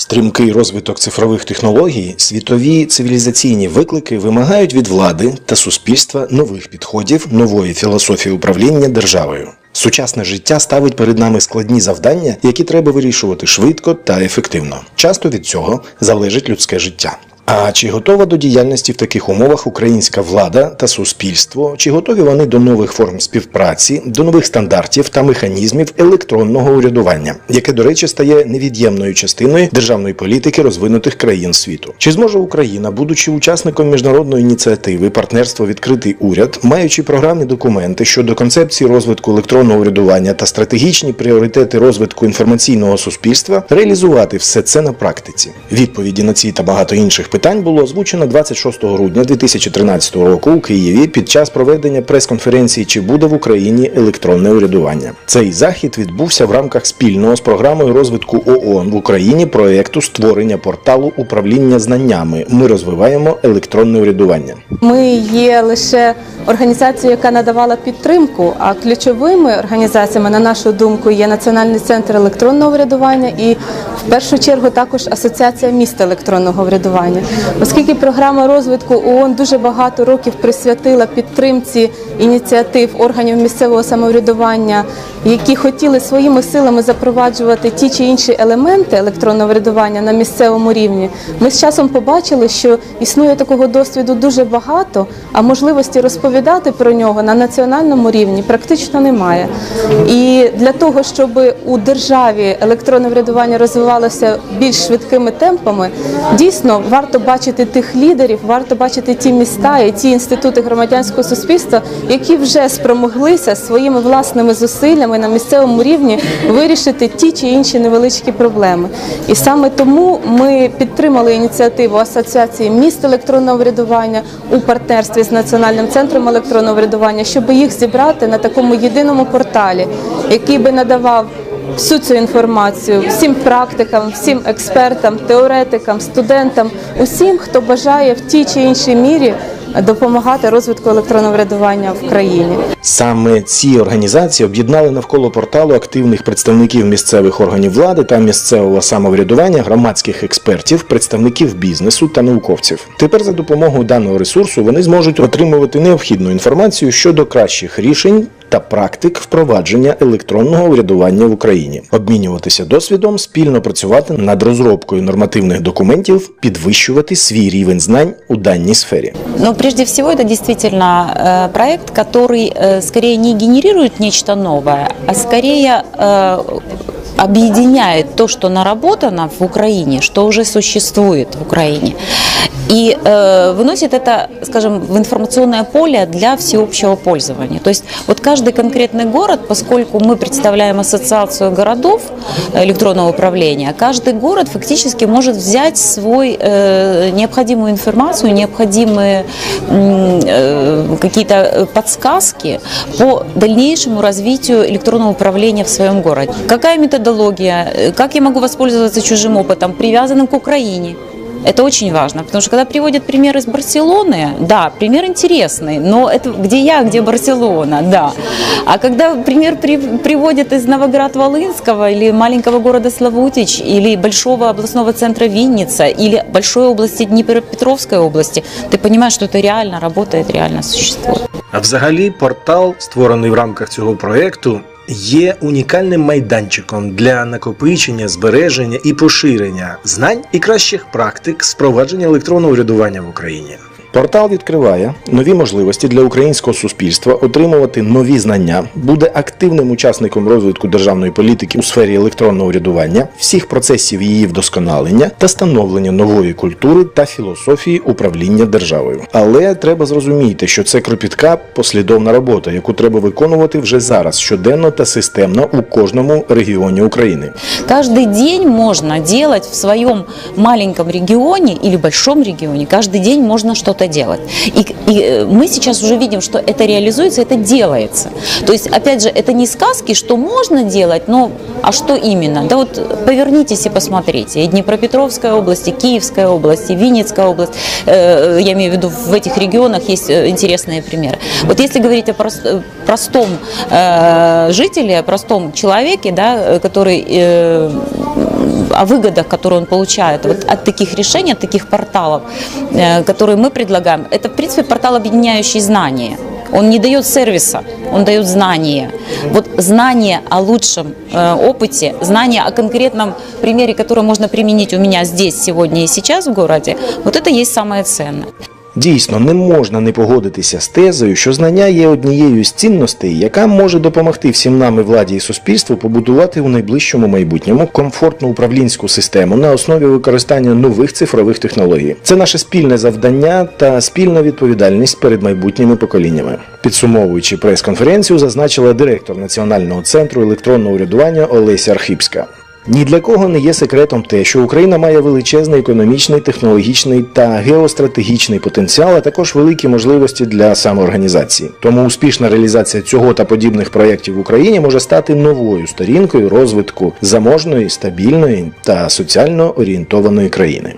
Стрімкий розвиток цифрових технологій, світові цивілізаційні виклики вимагають від влади та суспільства нових підходів, нової філософії управління державою. Сучасне життя ставить перед нами складні завдання, які треба вирішувати швидко та ефективно. Часто від цього залежить людське життя. А чи готова до діяльності в таких умовах українська влада та суспільство? Чи готові вони до нових форм співпраці, до нових стандартів та механізмів електронного урядування, яке, до речі, стає невід'ємною частиною державної політики розвинутих країн світу? Чи зможе Україна, будучи учасником міжнародної ініціативи партнерство відкритий уряд, маючи програмні документи щодо концепції розвитку електронного урядування та стратегічні пріоритети розвитку інформаційного суспільства, реалізувати все це на практиці? Відповіді на ці та багато інших питань було озвучено 26 грудня 2013 року у Києві під час проведення прес-конференції Чи буде в Україні електронне урядування. Цей захід відбувся в рамках спільного з програмою розвитку ООН в Україні проекту створення порталу управління знаннями. Ми розвиваємо електронне урядування. Ми є лише організацією, яка надавала підтримку, а ключовими організаціями, на нашу думку, є Національний центр електронного врядування і в першу чергу також Асоціація міст електронного врядування. Оскільки програма розвитку ООН дуже багато років присвятила підтримці ініціатив органів місцевого самоврядування, які хотіли своїми силами запроваджувати ті чи інші елементи електронного врядування на місцевому рівні, ми з часом побачили, що існує такого досвіду дуже багато, а можливості розповідати про нього на національному рівні практично немає. І для того, щоб у державі електронне врядування розвивалося більш швидкими темпами, дійсно варто бачити тих лідерів, варто бачити ті міста і ті інститути громадянського суспільства, які вже спромоглися своїми власними зусиллями на місцевому рівні вирішити ті чи інші невеличкі проблеми. І саме тому ми підтримали ініціативу Асоціації міст електронного врядування у партнерстві з Національним центром електронного врядування, щоб їх зібрати на такому єдиному порталі, який би надавав всю цю інформацію всім практикам, всім експертам, теоретикам, студентам, усім, хто бажає в тій чи іншій мірі допомагати розвитку електронного врядування в країні. Саме ці організації об'єднали навколо порталу активних представників місцевих органів влади та місцевого самоврядування, громадських експертів, представників бізнесу та науковців. Тепер за допомогою даного ресурсу вони зможуть отримувати необхідну інформацію щодо кращих рішень Та практик впровадження електронного урядування в Україні, обмінюватися досвідом, спільно працювати над розробкою нормативних документів, підвищувати свій рівень знань у даній сфері. Но прежде всего это действительно э, проект, который э, скорее не генерирует нечто новое, а скорее э, объединяет то, что наработано в Украине, что уже существует в Украине, И э, выносит это, скажем, в информационное поле для всеобщего пользования. То есть вот каждый конкретный город, поскольку мы представляем ассоциацию городов электронного управления, каждый город фактически может взять свой э, необходимую информацию, необходимые э, какие-то подсказки по дальнейшему развитию электронного управления в своем городе. Какая методология, э, как я могу воспользоваться чужим опытом, привязанным к Украине. Это очень важно, потому что когда приводят пример из Барселоны, да, пример интересный, но это где я, где Барселона, да. А когда пример при, приводят из Новоград-Волынского или маленького города Славутич, или большого областного центра Винница, или большой области Днепропетровской области, ты понимаешь, что это реально работает, реально существует. А взагалі, портал, створений в рамках цього проєкту, є унікальним майданчиком для накопичення, збереження і поширення знань і кращих практик з впровадження електронного урядування в Україні. Портал відкриває нові можливості для українського суспільства отримувати нові знання, буде активним учасником розвитку державної політики у сфері електронного урядування, всіх процесів її вдосконалення та становлення нової культури та філософії управління державою. Але треба зрозуміти, що це кропітка послідовна робота, яку треба виконувати вже зараз щоденно та системно у кожному регіоні України. Каждый день можно делать в своем маленьком регионе или большом регионе, каждый день можно что-то делать. И, и э, мы сейчас уже видим, что это реализуется, это делается. То есть, опять же, это не сказки, что можно делать, но а что именно? Да вот повернитесь и посмотрите. И Днепропетровская область, и Киевская область, и Винницкая область, э, я имею в виду, в этих регионах есть э, интересные примеры. Вот если говорить о прос- э, простом э, жителе, о простом человеке, да, э, который э, о выгодах, которые он получает вот от таких решений, от таких порталов, э, которые мы предлагаем. Это, в принципе, портал, объединяющий знания. Он не дает сервиса, он дает знания. Вот знание о лучшем э, опыте, знание о конкретном примере, который можно применить у меня здесь, сегодня и сейчас в городе, вот это есть самое ценное. Дійсно, не можна не погодитися з тезою, що знання є однією з цінностей, яка може допомогти всім нам і владі і суспільству побудувати у найближчому майбутньому комфортну управлінську систему на основі використання нових цифрових технологій. Це наше спільне завдання та спільна відповідальність перед майбутніми поколіннями. Підсумовуючи прес-конференцію, зазначила директор Національного центру електронного урядування Олеся Архипська. Ні для кого не є секретом те, що Україна має величезний економічний, технологічний та геостратегічний потенціал, а також великі можливості для самоорганізації. Тому успішна реалізація цього та подібних проєктів в Україні може стати новою сторінкою розвитку заможної, стабільної та соціально орієнтованої країни.